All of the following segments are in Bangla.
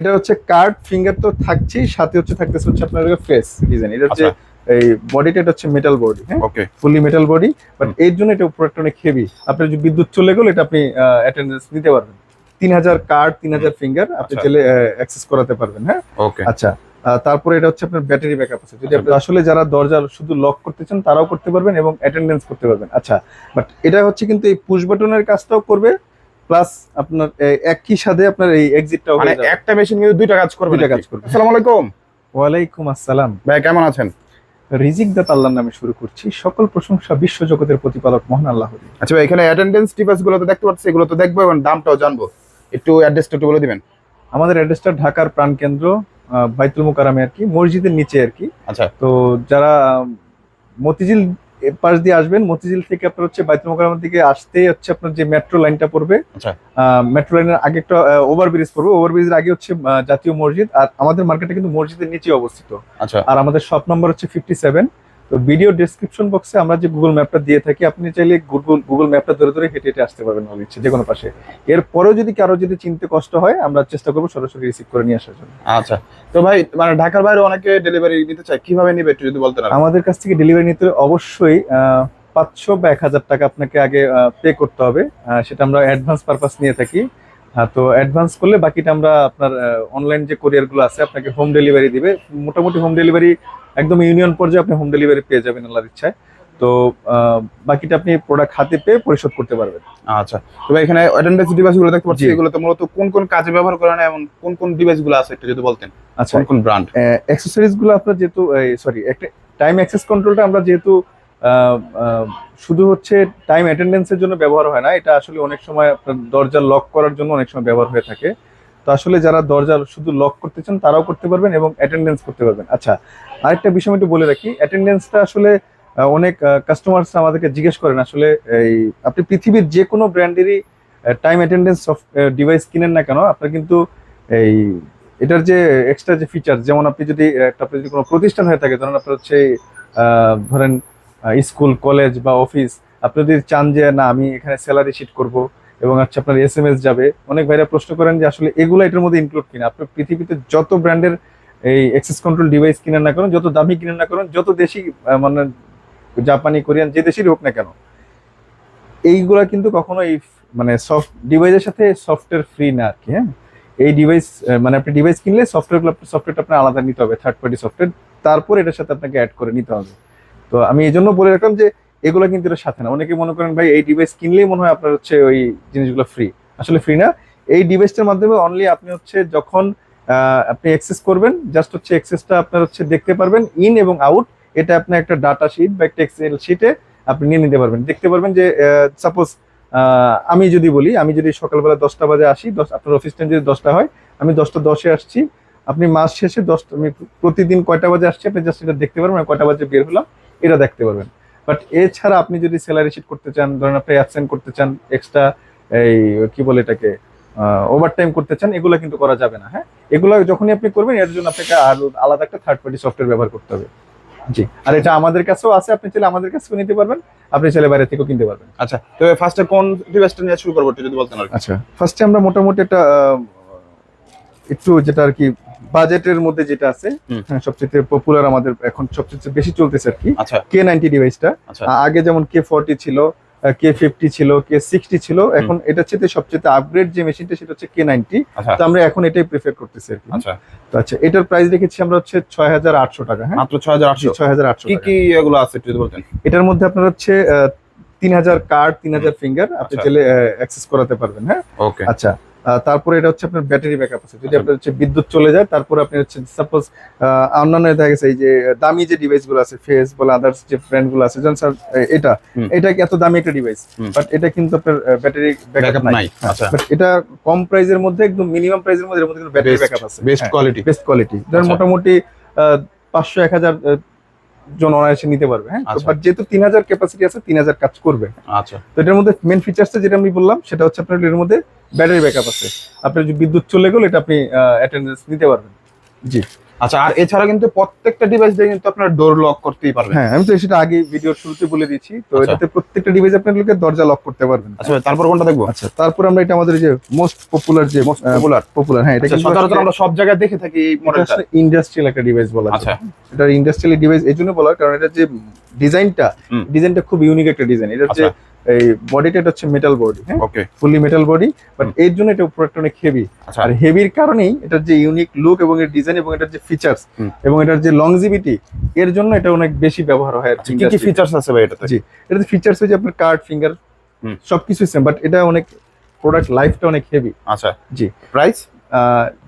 এটা হচ্ছে কার্ড ফিঙ্গার তো থাকছেই সাথে হচ্ছে থাকতেছে হচ্ছে আপনার ফেস ডিজাইন এটা হচ্ছে এই বডিটা এটা হচ্ছে মেটাল বডি হ্যাঁ? Okay fully metal body but এর জন্য এটা উপরে অনেক হেভি আপনার যদি বিদ্যুৎ চলে গেলে এটা আপনি অ্যাটেন্ডেন্স নিতে পারবেন। তিন হাজার কার্ড তিন হাজার ফিঙ্গার আপনি আচ্ছা। চাইলে অ্যাক্সেস করাতে পারবেন হ্যাঁ? ওকে আচ্ছা। তারপরে এটা হচ্ছে আপনার ব্যাটারি ব্যাকআপ আছে। যদি আচ্ছা। আপনি আসলে যারা দরজা শুধু লক করতে চান তারাও করতে পারবেন এবং অ্যাটেন্ডেন্স করতে পারবেন। আচ্ছা। বাট এটা হচ্ছে কিন্তু এই পুশ বাটনের কাজটাও করবে প্লাস আপনার একই সাথে আপনার এই এক্সিটটাও মানে একটা মেশিন কিন্তু দুইটা কাজ করবে দুইটা কাজ করবে। আসসালামু আলাইকুম। ওয়ালাইকুম আসসালাম। ভাই কেমন আছেন? রিজিক দাত আল্লাহর নামে শুরু করছি। সকল প্রশংসা বিশ্ব জগতের প্রতিপালক মহান আল্লাহ আচ্ছা ভাই এখানে অ্যাটেন্ডেন্স ডিভাইসগুলো তো দেখতে পাচ্ছি এগুলো তো দেখব এবং দামটাও জানব। একটু অ্যাড্রেসটা একটু বলে দিবেন। আমাদের অ্যাড্রেসটা ঢাকার প্রাণকেন্দ্র বাইতুল মোকারামে আর কি মসজিদের নিচে আর কি। আচ্ছা। তো যারা মতিঝিল এর পাশ দিয়ে আসবেন মতিঝিল থেকে আপনার হচ্ছে বাইতুল দিকে আসতেই হচ্ছে আপনার যে মেট্রো লাইনটা পড়বে। আচ্ছা। মেট্রো লাইনের আগে একটা ওভারব্রিজ পড়বে। ওভারব্রিজের আগে হচ্ছে জাতীয় মসজিদ। আর আমাদের মার্কেটটা কিন্তু মসজিদের নিচে অবস্থিত। আচ্ছা। আর আমাদের শপ নম্বর হচ্ছে ফিফটি সেভেন তো ভিডিও ডেসক্রিপশন বক্সে আমরা যে গুগল ম্যাপটা দিয়ে থাকি আপনি চাইলে গুগল গুগল ম্যাপটা ধরে ধরে হেঁটে হেঁটে আসতে পারবেন আমার ইচ্ছে যে কোনো পাশে। এরপরেও যদি কারও যদি চিনতে কষ্ট হয় আমরা চেষ্টা করব সরাসরি রিসিভ করে নিয়ে আসার জন্য। আচ্ছা। তো ভাই মানে ঢাকার বাইরে অনেকে ডেলিভারি নিতে চায় কীভাবে নিবে একটু যদি বলতে আমাদের কাছ থেকে ডেলিভারি নিতে অবশ্যই পাঁচশো বা এক হাজার টাকা আপনাকে আগে পে করতে হবে। সেটা আমরা অ্যাডভান্স পারপাস নিয়ে থাকি। তো অ্যাডভান্স করলে বাকিটা আমরা আপনার অনলাইন যে কোরিয়ারগুলো আছে আপনাকে হোম ডেলিভারি দিবে। মোটামুটি হোম ডেলিভারি একদম ইউনিয়ন পর্যায়ে আপনি হোম ডেলিভারি পেয়ে যাবেন আল্লাহর ইচ্ছায়। তো বাকিটা আপনি প্রোডাক্ট হাতে পেয়ে পরিশোধ করতে পারবেন। আচ্ছা। তবে এখানে অ্যাটেন্ডেন্স ডিভাইসগুলো দেখতে পাচ্ছি এগুলো তো মূলত কোন কোন কাজে ব্যবহার করা হয় এমন কোন কোন ডিভাইসগুলো আছে একটু যদি বলতেন? আচ্ছা। কোন কোন ব্র্যান্ড অ্যাক্সেসরিজগুলো আপনার যেহেতু সরি একটা টাইম অ্যাক্সেস কন্ট্রোলটা আমরা যেহেতু শুধু হচ্ছে টাইম অ্যাটেন্ডেন্সের জন্য ব্যবহার হয় না এটা আসলে অনেক সময় আপনার দরজা লক করার জন্য অনেক সময় ব্যবহার হয়ে থাকে। তো আসলে যারা দরজা শুধু লক করতে চান, তারাও করতে পারবেন এবং অ্যাটেন্ডেন্স করতে পারবেন। আচ্ছা আরেকটা বিষয় একটু বলে রাখি অ্যাটেন্ডেন্সটা আসলে অনেক কাস্টমার্স আমাদেরকে জিজ্ঞেস করেন, আসলে এই, আপনি পৃথিবীর যে কোনো ব্র্যান্ডেরই টাইম অ্যাটেন্ডেন্স ডিভাইস কিনেন না কেন, আপনার কিন্তু এই, এটার যে এক্সট্রা যে ফিচার যেমন আপনি যদি একটা যদি কোনো প্রতিষ্ঠান হয়ে থাকে, ধরেন আপনার হচ্ছে ধরেন স্কুল কলেজ বা অফিস আপনি যদি চান যে, না, আমি এখানে স্যালারি শিট করব এবং হচ্ছে আপনার এস এম এস যাবে। অনেক ভাইরা প্রশ্ন করেন যে আসলে এগুলো এটার মধ্যে ইনক্লুড কিনা। আপনার পৃথিবীতে যত ব্র্যান্ডের এই এক্সেস কন্ট্রোল ডিভাইস কিনেন না করেন যত দামি কিনেন না করেন যত দেশি মানে জাপানি, কোরিয়ান, যে দেশেরই হোক না কেন, এইগুলা কিন্তু কখনো এই মানে সফট ডিভাইসের সাথে সফটওয়্যার ফ্রি না আর কি হ্যাঁ? এই ডিভাইস মানে আপনি ডিভাইস কিনলে সফটওয়্যার সফটওয়্যারটা আপনার আলাদা নিতে হবে থার্ড পার্টি সফটওয়্যার তারপর এটার সাথে আপনাকে অ্যাড করে নিতে হবে। তো আমি এই জন্য বলে রাখলাম যে এগুলো কিন্তু এর সাথে না। অনেকে মনে করেন, ভাই, এই ডিভাইস কিনলেই মনে হয় আপনার হচ্ছে ওই জিনিসগুলো ফ্রি আসলে ফ্রি না। এই ডিভাইসটার মাধ্যমে অনলি আপনি হচ্ছে যখন আপনি অ্যাক্সেস করবেন জাস্ট হচ্ছে অ্যাক্সেসটা আপনার হচ্ছে দেখতে পারবেন ইন এবং আউট এটা আপনার একটা ডাটা শিট বা একটা এক্সেল শিটে আপনি নিয়ে নিতে পারবেন। দেখতে পারবেন যে সাপোজ আমি যদি বলি, আমি যদি সকালবেলা দশটা বাজে আসি, দশ, আপনার অফিস টাইম যদি দশটা হয়, আমি দশটা দশে আসছি, আপনি মাস শেষে দশটা প্রতিদিন কয়টা বাজে আসছি, আপনি জাস্ট এটা দেখতে পারবেন কয়টা বাজে বের হলাম, এটা দেখতে পারবেন। বাট এছাড়া আপনি যদি স্যালারি শিট করতে চান ধরেন আপনি অ্যাবসেন্ট করতে চান এক্সট্রা এই কি বলে এটাকে ওভার টাইম করতে চান এগুলো কিন্তু করা যাবে না হ্যাঁ? এগুলো যখনই আপনি করবেন এর জন্য আপনাকে আরো- আলাদা একটা থার্ড পার্টি সফটওয়্যার ব্যবহার করতে হবে। জি আর এটা আমাদের কাছেও আছে আপনি চাইলে আমাদের কাছেও নিতে পারবেন আপনি চাইলে বাইরে থেকেও কিনতে পারবেন। আচ্ছা তো ফার্স্টে কোন ডিভাইসটা নিয়ে শুরু করব যদি বলতেন আচ্ছা ফার্স্টে আমরা মোটামুটি একটা একটু যেটা আর কি বাজেটের মধ্যে যেটা আছে হ্যাঁ, সবচেয়ে পপুলার আমাদের এখন সবচেয়ে বেশি চলতেছে আর কি। কে নাইনটি ডিভাইসটা আগে যেমন কে ফোরটি ছিল কে ফিফটি ছিল কে সিক্সটি ছিল এখন এটা হচ্ছে সবচেয়ে আপগ্রেড যে মেশিনটা সেটা হচ্ছে কে নাইনটি আচ্ছা। তো আমরা এখন এটাই প্রিফার করতেছি আর কি। আচ্ছা। তো আচ্ছা এটার প্রাইস রেখেছি আমরা হচ্ছে ছয় হাজার আটশো টাকা হ্যাঁ? মাত্র ছয় হাজার আটশো। ছয় হাজার আটশো কি কি এগুলো আছে একটু বলতেন? এটার মধ্যে আপনার হচ্ছে তিন হাজার কার্ড তিন হাজার ফিঙ্গার আপনি আচ্ছা। চাইলে অ্যাক্সেস করাতে পারবেন হ্যাঁ? ওকে আচ্ছা। তারপরে এটা হচ্ছে আপনার ব্যাটারি ব্যাকআপ আছে। যদি। আপনার হচ্ছে বিদ্যুৎ চলে যায় তারপরে আপনি হচ্ছে সাপোজ অন্যান্য দেখা গেছে এই যে দামি যে ডিভাইসগুলো আছে ফেস বলে আদার্স যে ফ্রেন্ডগুলো আছে যেমন স্যার এটা এটা কি এত দামি একটা ডিভাইস বাট এটা কিন্তু আপনার ব্যাটারি ব্যাকআপ নাই। নাই, আচ্ছা। বাট এটা কম প্রাইসের মধ্যে একদম মিনিমাম প্রাইসের মধ্যে এর মধ্যে কিন্তু ব্যাটারি ব্যাকআপ আছে। বেস্ট কোয়ালিটি বেস্ট কোয়ালিটি ধরেন আচ্ছা। মোটামুটি পাঁচশো এক হাজার জন অনায়াসে নিতে পারবে হ্যাঁ? আচ্ছা। বাট যেহেতু তিন হাজার ক্যাপাসিটি আছে তিন হাজার কাজ করবে। আচ্ছা। তো এটার মধ্যে মেন ফিচার্সটা যেটা আমি বললাম সেটা হচ্ছে আপনার এর মধ্যে ব্যাটারি ব্যাকআপ আছে। আপনার যদি বিদ্যুৎ চলে গেলে এটা আপনি অ্যাটেন্ডেন্স নিতে পারবেন। জি। আচ্ছা আর এছাড়া কিন্তু প্রত্যেকটা ডিভাইস দিয়ে কিন্তু আপনার ডোর লক করতেই পারবেন হ্যাঁ আমি তো সেটা আগে ভিডিওর শুরুতে বলে দিয়েছি তো আচ্ছা। এটাতে প্রত্যেকটা ডিভাইস আপনার লোকের দরজা লক করতে পারবেন আচ্ছা তারপর কোনটা দেখব আচ্ছা তারপর আমরা এটা আমাদের যে মোস্ট পপুলার যে Most popular? পপুলার হ্যাঁ এটা আচ্ছা, সচরাচর আমরা সব জায়গায় দেখে থাকি এই মডেলটা ইন্ডাস্ট্রিয়াল একটা ডিভাইস বলা আচ্ছা এটা ইন্ডাস্ট্রিয়াল ডিভাইস এই জন্য বলা হয়, কারণ এটা যে ডিজাইনটা। ডিজাইনটা খুব ইউনিক একটা ডিজাইন এটা যে। এই বডিটা এটা হচ্ছে মেটাল বডি হ্যাঁ? Okay fully metal body but এর জন্য এটা প্রোডাক্ট অনেক হেভি আর হেভির কারণেই এটার যে ইউনিক লুক এবং এর ডিজাইন এবং এটার যে ফিচার্স। এবং এটার যে লংজিভিটি এর জন্য এটা অনেক বেশি ব্যবহার হয় আচ্ছা, কি কি ফিচার্স আছে ভাই এটাতে? জি এটাতে ফিচার্স হচ্ছে আপনার কার্ড ফিঙ্গার সবকিছু সেম বাট এটা অনেক প্রোডাক্ট লাইফটা অনেক হেভি আচ্ছা। জি। প্রাইস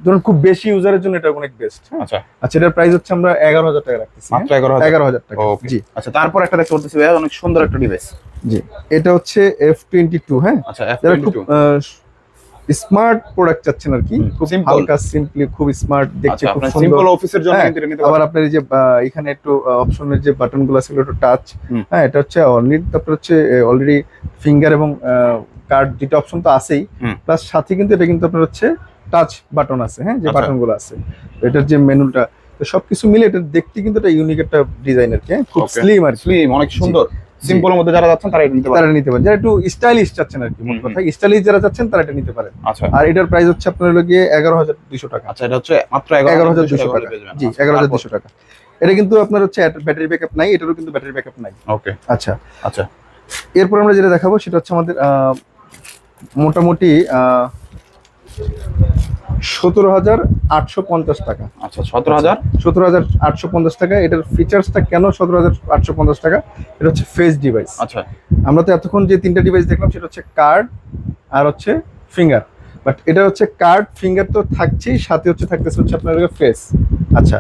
ধরুন খুব বেশি ইউজারের জন্য এটা অনেক বেস্ট আচ্ছা। আচ্ছা এটার প্রাইস হচ্ছে আমরা এগারো হাজার টাকা রাখতেছি মাত্র এগারো হাজার। এগারো হাজার টাকা। জি। আচ্ছা তারপর একটা দেখতে পাচ্ছি ভাই অনেক সুন্দর একটা ডিভাইস জি। এটা হচ্ছে এফ টোয়েন্টি টু হ্যাঁ? আচ্ছা যারা খুব স্মার্ট প্রোডাক্ট চাচ্ছেন আর কি খুব হালকা সিম্পলি খুব স্মার্ট দেখতে আচ্ছা খুব সিম্পল অফিসের জন্য হ্যাঁ, কিন্তু নিতে আবার আপনার এই যে এখানে একটু অপশনের যে বাটনগুলো আছে একটু টাচ হ্যাঁ এটা হচ্ছে অলরেডি তারপর হচ্ছে অলরেডি ফিঙ্গার এবং কার্ড দুটো অপশন তো আছেই। প্লাস সাথে কিন্তু এটা কিন্তু আপনার হচ্ছে টাচ বাটন আছে হ্যাঁ যে আচ্ছা। বাটনগুলো আছে। এটার যে মেনুটা তো সবকিছু মিলে এটা দেখতে কিন্তু এটা ইউনিক একটা ডিজাইন আর কি হ্যাঁ? খুব স্লিম আর স্লিম অনেক সুন্দর। সিম্পলের মধ্যে যারা যাচ্ছেন তারা এটা নিতে পারেন। তারা নিতে পারেন। যারা একটু স্টাইলিশ চাচ্ছেন আর কি মোট। কথা। স্টাইলিশ যারা চাচ্ছেন তারা এটা নিতে পারেন। আচ্ছা। আর এটার প্রাইস হচ্ছে আপনার হলো গিয়ে এগারো হাজার দুশো টাকা। আচ্ছা এটা হচ্ছে মাত্র এগারো হাজার দুশো টাকা। জি আচ্ছা, এগারো হাজার? দুশো টাকা। এটা কিন্তু আপনার হচ্ছে ব্যাটারি ব্যাকআপ নাই এটারও কিন্তু ব্যাটারি ব্যাকআপ নাই। ওকে। আচ্ছা। আচ্ছা। এরপর আমরা যেটা দেখাবো সেটা হচ্ছে আমাদের মোটামুটি সতেরো হাজার আটশো পঞ্চাশ টাকা। আচ্ছা সতেরো হাজার? সতেরো হাজার আটশো পঞ্চাশ টাকা। এটার ফিচার্সটা কেন সতেরো হাজার আটশো পঞ্চাশ টাকা? এটা হচ্ছে ফেস ডিভাইস আচ্ছা। আমরা তো এতক্ষণ যে তিনটা ডিভাইস দেখলাম সেটা হচ্ছে কার্ড আর হচ্ছে ফিঙ্গার বাট এটা হচ্ছে কার্ড ফিঙ্গার তো থাকছেই সাথে হচ্ছে থাকতেছে হচ্ছে আপনার ফেস আচ্ছা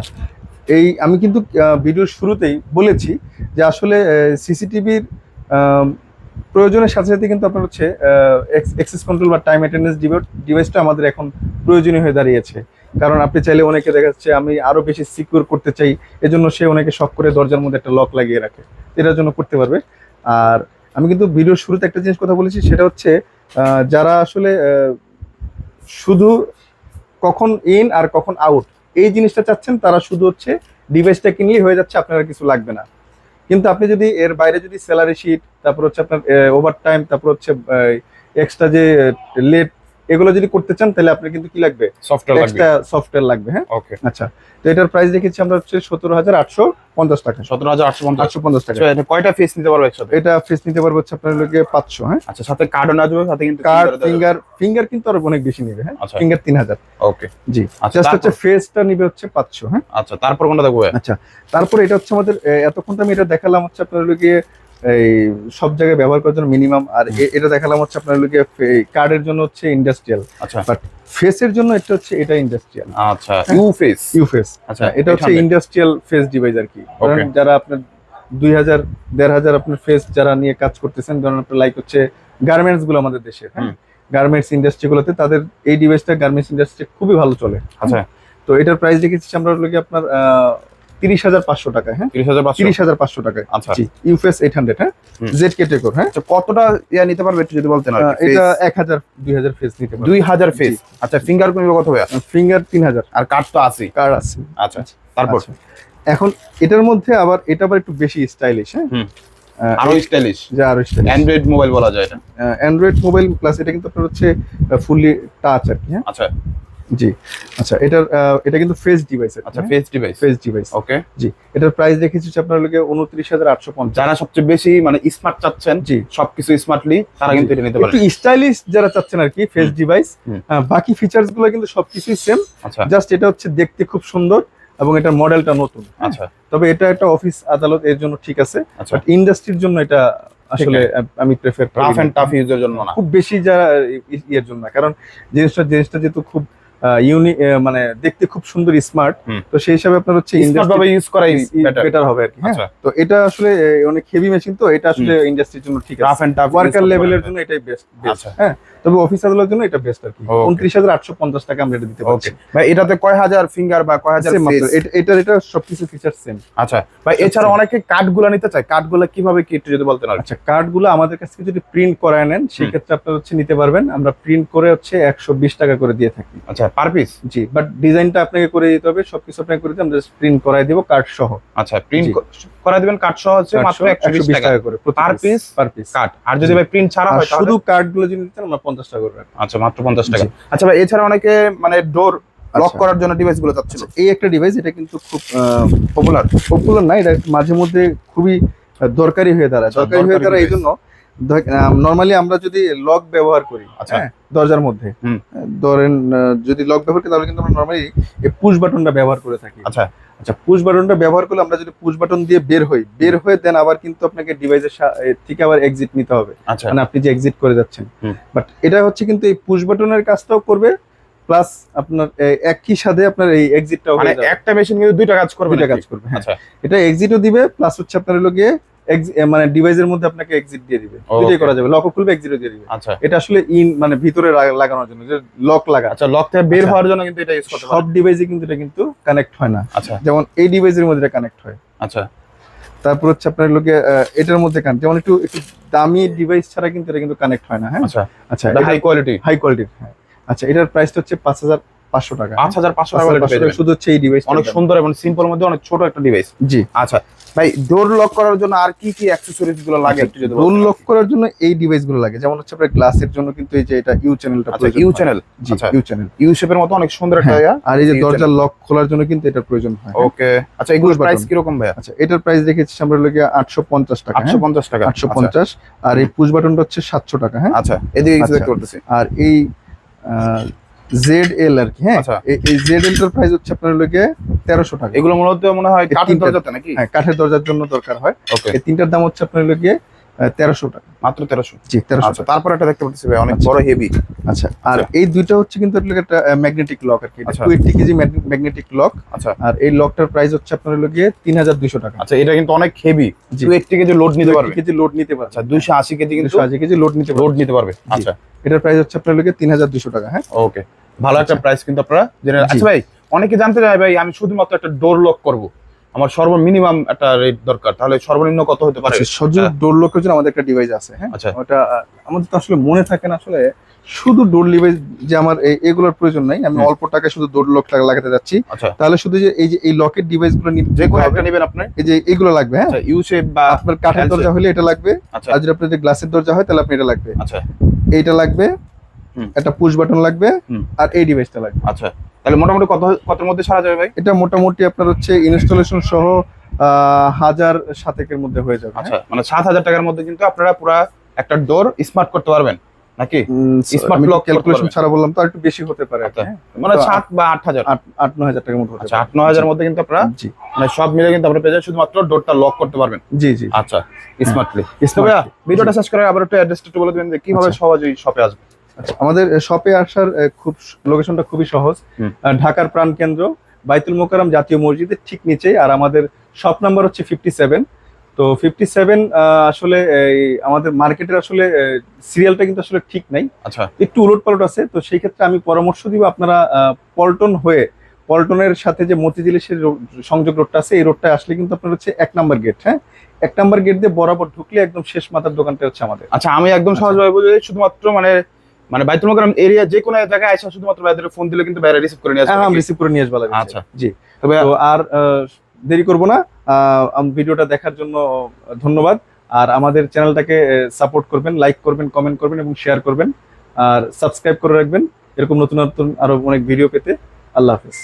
এই আমি কিন্তু ভিডিওর শুরুতেই বলেছি যে আসলে সিসিটিভির প্রয়োজনের সাথে সাথে কিন্তু আপনার হচ্ছে এক্সেস কন্ট্রোল বা টাইম অ্যাটেন্ডেন্স ডিভাইসটা আমাদের এখন প্রয়োজনীয় হয়ে দাঁড়িয়েছে। কারণ আপনি চাইলে অনেকে দেখা যাচ্ছে আমি আরও বেশি সিকিউর করতে চাই, এজন্য সে অনেকে শখ করে দরজার মধ্যে একটা লক লাগিয়ে রাখে। এটার জন্য করতে পারবে। আর আমি কিন্তু ভিডিওর শুরুতে একটা জিনিস কথা বলেছি, সেটা হচ্ছে যারা আসলে শুধু কখন ইন আর কখন আউট এই জিনিসটা চাচ্ছেন, তারা শুধু হচ্ছে ডিভাইসটা কিনলেই হয়ে যাচ্ছে, আপনারা কিছু লাগবে না। কিন্তু আপনি যদি এর বাইরে যদি স্যালারি শিট তারপর হচ্ছে আপনার ওভার টাইম তারপর হচ্ছে এক্সট্রা যে লেট এগুলো যদি করতে চান তাহলে আপনার কিন্তু কি লাগবে? সফটওয়্যার লাগবে। সফটওয়্যার লাগবে হ্যাঁ? ওকে আচ্ছা তো এটার প্রাইস রেখেছি আমরা হচ্ছে সতেরো হাজার আটশো পঞ্চাশ টাকা। সতেরো হাজার আটশো আটশো পঞ্চাশ টাকা। আচ্ছা, এটা কয়টা ফেস নিতে পারবে একসাথে? এটা ফেস নিতে পারব হচ্ছে আপনার লোকে পাঁচশো হ্যাঁ? আচ্ছা সাথে কার্ডও না যাবে সাথে কিন্তু কার্ড। ফিঙ্গার ফিঙ্গার কিন্তু আরও অনেক বেশি নেবে হ্যাঁ? আচ্ছা। ফিঙ্গার তিন হাজার। ওকে জি। আচ্ছা জাস্ট হচ্ছে তারপর- ফেসটা নিবে হচ্ছে পাঁচশো হ্যাঁ? আচ্ছা তারপর কোনটা দেখব আচ্ছা তারপরে এটা হচ্ছে আমাদের এতক্ষণ তো আমি এটা দেখালাম হচ্ছে আপনার লোকে এই সব জায়গায় ব্যবহার করার জন্য মিনিমাম আর এটা দেখালাম হচ্ছে আপনার লোকে কার্ডের জন্য হচ্ছে ইন্ডাস্ট্রিয়াল আচ্ছা। বাট ফেসের জন্য এটা হচ্ছে এটা ইন্ডাস্ট্রিয়াল আচ্ছা। ইউ ফেস ইউ ফেস আচ্ছা এটা হচ্ছে ইন্ডাস্ট্রিয়াল ফেস ডিভাইস আর কি। যারা আপনার দুই হাজার দেড় হাজার আপনার ফেস যারা নিয়ে কাজ করতেছেন ধরেন আপনার লাইক হচ্ছে গার্মেন্টসগুলো আমাদের দেশে হ্যাঁ? গার্মেন্টস ইন্ডাস্ট্রি গুলোতে তাদের এই ডিভাইসটা গার্মেন্টস ইন্ডাস্ট্রি খুবই ভালো চলে। আচ্ছা। তো এটার প্রাইস দেখেছি আমরা আপনার তিরিশ হাজার পাঁচশো টাকায় হ্যাঁ? তিরিশ হাজার পাঁচশো? টাকায়। আচ্ছা। ইউফেস এইট হান্ড্রেড হ্যাঁ। জেড কেটেগর হ্যাঁ? আচ্ছা কতটা ইয়া নিতে পারবে একটু যদি বলতেন এটা এক হাজার দুই হাজার ফেস নিতে পারবে। দুই হাজার ফেস আচ্ছা ফিঙ্গার প্রিন্ট কত ভাইয়া ফিঙ্গার তিন হাজার। আর কার্ড তো আছে কার্ড আছে। আচ্ছা তারপর? আচ্ছা। এখন এটার মধ্যে আবার এটা আবার একটু বেশি স্টাইলিশ হ্যাঁ? আরও স্টাইলিশ যা আরও স্টাইলিশ অ্যান্ড্রয়েড মোবাইল বলা যায় এটা। অ্যান্ড্রয়েড মোবাইল প্লাস এটা কিন্তু আপনার হচ্ছে ফুললি টাচ আর কি হ্যাঁ? আচ্ছা। জি। আচ্ছা এটার এটা কিন্তু ফেস ডিভাইস আচ্ছা face device face device okay জি। এটার প্রাইস দেখেছি আপনার লোকে উনত্রিশ হাজার আটশো পঞ্চাশ। যারা সবচেয়ে বেশি মানে স্মার্ট চাচ্ছেন জি। সবকিছু স্মার্টলি তারা কিন্তু এটা নিতে পারে একটু স্টাইলিশ যারা চাচ্ছেন আর কি ফেস ডিভাইস বাকি ফিচার্সগুলো কিন্তু সবকিছুই সেম আচ্ছা। জাস্ট এটা হচ্ছে দেখতে খুব সুন্দর এবং এটার মডেলটা নতুন হ্যাঁ? আচ্ছা। তবে এটা একটা অফিস আদালত এর জন্য ঠিক আছে আচ্ছা। বাট ইন্ডাস্ট্রির জন্য এটা আসলে আমি প্রেফার রাফ এন্ড টাফ ইউজের জন্য না। খুব বেশি যারা ইয়ের জন্য কারণ জিনিসটা জিনিসটা যেহেতু খুব ইউনিক মানে দেখতে খুব সুন্দর স্মার্ট তো সেই হিসাবে আপনার হচ্ছে ভাবে ইউজ করাই বেটার হবে আর কি হ্যাঁ? আচ্ছা। তো এটা আসলে অনেক হেভি মেশিন তো এটা আসলে ইন্ডাস্ট্রির জন্য ঠিক আছে। ওয়ার্কার লেভেলের জন্য এটাই বেস্ট আচ্ছা। হ্যাঁ? তবে অফিস আদালতের জন্য এটা বেস্ট আর কি। উনত্রিশ হাজার আটশো পঞ্চাশ টাকা আমরা এটা দিতে পারছি। ভাই এটাতে কয় হাজার ফিঙ্গার বা কয় হাজার এটার এটা সবকিছু ফিচার সেম আচ্ছা। ভাই এছাড়া অনেকে কার্ডগুলা নিতে চায়। কার্ডগুলা কীভাবে কি একটু যদি বলতেন আচ্ছা কার্ডগুলো আমাদের কাছ থেকে যদি প্রিন্ট করায় নেন সেই ক্ষেত্রে আপনার হচ্ছে নিতে পারবেন। আমরা প্রিন্ট করে হচ্ছে একশো বিশ টাকা করে দিয়ে থাকি। আচ্ছা পার পিস জি বাট ডিজাইনটা আপনাকে করে দিতে হবে সবকিছু আপনাকে করে দিতে আমরা প্রিন্ট করাই দিব কার্ড সহ। আচ্ছা প্রিন্ট জি। করা দিবেন কাঠ সহ হচ্ছে মাত্র 120 টাকা। করে Per piece? পার পিস আর যদি ভাই প্রিন্ট ছাড়া হয় শুধু কার্ডগুলো যদি নিতেন আমরা পঞ্চাশ টাকা করে রাখব। আচ্ছা মাত্র 50 টাকা। আচ্ছা ভাই এছাড়া অনেকে মানে ডোর লক আচ্ছা। করার জন্য ডিভাইসগুলো চাচ্ছিল। এই একটা ডিভাইস এটা কিন্তু খুব পপুলার পপুলার না এটা মাঝে মধ্যে খুবই দরকারি হয়ে দাঁড়ায়। আচ্ছা, দরকারি হয়ে দাঁড়ায় এই জন্য নর্মালি আমরা যদি লক ব্যবহার করি আচ্ছা। হ্যাঁ, দরজার মধ্যে ধরেন যদি লক ব্যবহার করি তাহলে কিন্তু আমরা নর্মালি এই পুশ বাটনটা ব্যবহার করে থাকি। আচ্ছা। আচ্ছা পুশ বাটনটা ব্যবহার করলে আমরা যদি পুশ বাটন দিয়ে বের হই বের হয়ে দেন আবার কিন্তু আপনাকে ডিভাইসের থেকে আবার এক্সিট নিতে হবে। আচ্ছা। মানে আপনি যে এক্সিট করে যাচ্ছেন। বাট এটা হচ্ছে কিন্তু এই পুশ বাটনের কাজটাও করবে প্লাস আপনার একই সাথে আপনার এই এক্সিটটাও মানে একটা মেশিন কিন্তু দুইটা কাজ করবে দুইটা কাজ করবে হ্যাঁ। আচ্ছা। এটা এক্সিটও দিবে প্লাস হচ্ছে আপনার হলো গিয়ে মানে ডিভাইসের মধ্যে আপনাকে এক্সিট দিয়ে দিবে. দুটোই করা যাবে। লকও খুলবে এক্সিটও দিয়ে দিবে। আচ্ছা। এটা আসলে ইন মানে ভিতরে লাগানোর জন্য যে লক লাগা। আচ্ছা লক থেকে বের আচ্ছা। হওয়ার জন্য কিন্তু এটা ইউজ করতে সব ডিভাইসে কিন্তু এটা কিন্তু কানেক্ট হয় না। আচ্ছা। যেমন এই ডিভাইসের মধ্যে এটা কানেক্ট হয়। আচ্ছা। তারপর হচ্ছে আপনার লোকে এটার মধ্যে কানেক্ট যেমন একটু একটু দামি ডিভাইস ছাড়া কিন্তু এটা কিন্তু কানেক্ট হয় না হ্যাঁ? আচ্ছা। আচ্ছা এটা হাই কোয়ালিটি হাই কোয়ালিটির হ্যাঁ। আচ্ছা এটার প্রাইসটা হচ্ছে পাঁচ হাজার পাঁচশো টাকা। পাঁচ হাজার পাঁচশো টাকা 5,500 quality পেয়ে টাকা। যাবেন। শুধু হচ্ছে এই ডিভাইস অনেক সুন্দর এবং সিম্পল মধ্যে অনেক ছোট একটা ডিভাইস জি। আচ্ছা। ভাই ডোর লক করার জন্য আর কি কি অ্যাকসেসরিজগুলো লাগে একটু যদি রোল লক করার জন্য এই ডিভাইসগুলো লাগে। যেমন হচ্ছে আপনার গ্লাসের জন্য কিন্তু এই যে এটা ইউ চ্যানেলটা আচ্ছা ইউ চ্যানেল জি আচ্ছা। ইউ চ্যানেল ইউ শেপের মতো অনেক সুন্দর একটা হ্যাঁ, ইয়া। আর এই যে U দরজার লক খোলার জন্য কিন্তু এটা প্রয়োজন হয়। ওকে আচ্ছা এগুলোর প্রাইস button। কীরকম ভাইয়া? আচ্ছা এটার প্রাইস রেখেছি আমরা আটশো পঞ্চাশ টাকা আটশো পঞ্চাশ টাকা। আটশো পঞ্চাশ। আর এই পুশ বাটনটা হচ্ছে সাতশো টাকা হ্যাঁ? আচ্ছা এদিকে কিছু আচ্ছা। দেখতে করতেছি। আর এই জেড এল আর কি হ্যাঁ? আচ্ছা। এই- জেড এল টার প্রাইস হচ্ছে আপনার লোকে তেরোশো টাকা। এগুলো মূলত মনে হয় কাঠের দরজাতে নাকি? হ্যাঁ কাঠের দরজার জন্য দরকার হয়। এই তিনটার দাম হচ্ছে আপনার লোকে তেরোশো টাকা। মাত্র তেরোশো? জি তেরোশো আচ্ছা তারপর একটা দেখতে পাচ্ছি ভাই অনেক আচ্ছা। বড় হেভি আচ্ছা আর আচ্ছা। এই দুইটা হচ্ছে কিন্তু একটা ম্যাগনেটিক লক আর কি। Two eighty kg magnetic lock আচ্ছা। আর এই লকটার প্রাইস হচ্ছে আপনার লোকে তিন হাজার দুইশো টাকা। আচ্ছা এটা কিন্তু অনেক heavy. Two eighty kg load নিতে পারবে। কেজি লোড নিতে পারবে। আচ্ছা দুইশো আশি কেজি কিন্তু আশি কেজি লোড নিতে লোড নিতে পারবে। আচ্ছা। এটার প্রাইস হচ্ছে আপনার লোকে তিন হাজার দুশো টাকা হ্যাঁ? ওকে ভালো একটা প্রাইস কিন্তু আপনারা জেনে আচ্ছা ভাই অনেকে জানতে চায় ভাই আমি শুধুমাত্র একটা ডোর লক করব। আমার সর্বমিনিমাম একটা রেট দরকার। তাহলে সর্বনিম্ন কত হতে পারে? আচ্ছা সহজ হ্যাঁ। ডোর লোকের জন্য আমাদের একটা ডিভাইস আছে হ্যাঁ? আচ্ছা। ওটা আমাদের তো আসলে মনে থাকে না আসলে। শুধু ডোর ডিভাইস যে আমার এগুলোর প্রয়োজন নাই। আমি অল্প টাকায় শুধু ডোর লক টাকা লাগাতে যাচ্ছি। আচ্ছা। তাহলে শুধু যে এই যে এই লকের ডিভাইসগুলো যে কোনো একটা নেবেন আপনি। এই যে এইগুলো লাগবে হ্যাঁ? আচ্ছা ইউ শেপ বা আপনার কাঠের দরজা হলে এটা লাগবে। আচ্ছা। আর যদি আপনার যে গ্লাসের দরজা হয় তাহলে আপনি এটা লাগবে। আচ্ছা। এইটা লাগবে একটা পুশ বাটন লাগবে আর এই ডিভাইসটা লাগবে। আচ্ছা। তাহলে মোটামুটি কত কতর মধ্যে সারা যাবে ভাই? এটা মোটামুটি আপনার হচ্ছে ইনস্টলেশন সহ হাজার সাতেকের মধ্যে হয়ে যাবে আচ্ছা মানে সাত হাজার টাকার মধ্যে কিন্তু আপনারা পুরা একটা ডোর স্মার্ট করতে পারবেন নাকি? স্মার্ট করতে ক্যালকুলেশন ছাড়া বললাম তো একটু বেশি হতে পারে আচ্ছা। হ্যাঁ? মানে সাত বা আট হাজার। আট আট নয় হাজার টাকার হতে আচ্ছা। আট নয় হাজার মধ্যে কিন্তু আপনারা জি। মানে সব মিলে কিন্তু আপনারা পেয়ে যাবেন শুধুমাত্র ডোরটা লক করতে পারবেন। জি জি। আচ্ছা স্মার্টলি Smartly, ভিডিওটা শেষ করে আবার একটু অ্যাড্রেসটা একটু বলে দিবেন যে কীভাবে আচ্ছা। সহজেই শপে আসবে আমাদের শপে আসার খুব লোকেশনটা খুবই সহজ। ঢাকার প্রাণকেন্দ্র বাইতুল মোকাররম জাতীয় মসজিদের ঠিক নিচেই আর আমাদের শপ নাম্বার হচ্ছে ফিফটি সেভেন তো ফিফটি সেভেন আসলে এই, আমাদের মার্কেটের আসলে সিরিয়ালটা কিন্তু আসলে ঠিক নাই। আচ্ছা। একটু উলট পালট আছে তো সেই ক্ষেত্রে আমি পরামর্শ দিব আপনারা পল্টন হয়ে পল্টনের সাথে যে মতিঝিলের সে সংযোগ রোডটা আছে এই রোডটা আসলে কিন্তু আপনার হচ্ছে এক নাম্বার গেট হ্যাঁ? এক নাম্বার গেট দিয়ে বরাবর ঢুকলে একদম শেষ মাথার দোকানটা হচ্ছে আমাদের। আচ্ছা আমি একদম আচ্ছা। সহজভাবে বলি শুধুমাত্র মানে মানে বাইতুল মোকাররম এরিয়া যে কোনো জায়গায় আসা শুধুমাত্র বাইরে ফোন দিলে কিন্তু বাইরে রিসিভ করে নিয়ে আসবে হ্যাঁ রিসিভ করে নিয়ে আসবে লাগবে আচ্ছা। জি। তবে আর দেরি করব না। ভিডিওটা দেখার জন্য ধন্যবাদ। আর আমাদের চ্যানেলটাকে সাপোর্ট করবেন লাইক করবেন কমেন্ট করবেন এবং শেয়ার করবেন। আর সাবস্ক্রাইব করে রাখবেন। এরকম নতুন নতুন আরও অনেক ভিডিও পেতে। আল্লাহ হাফেজ।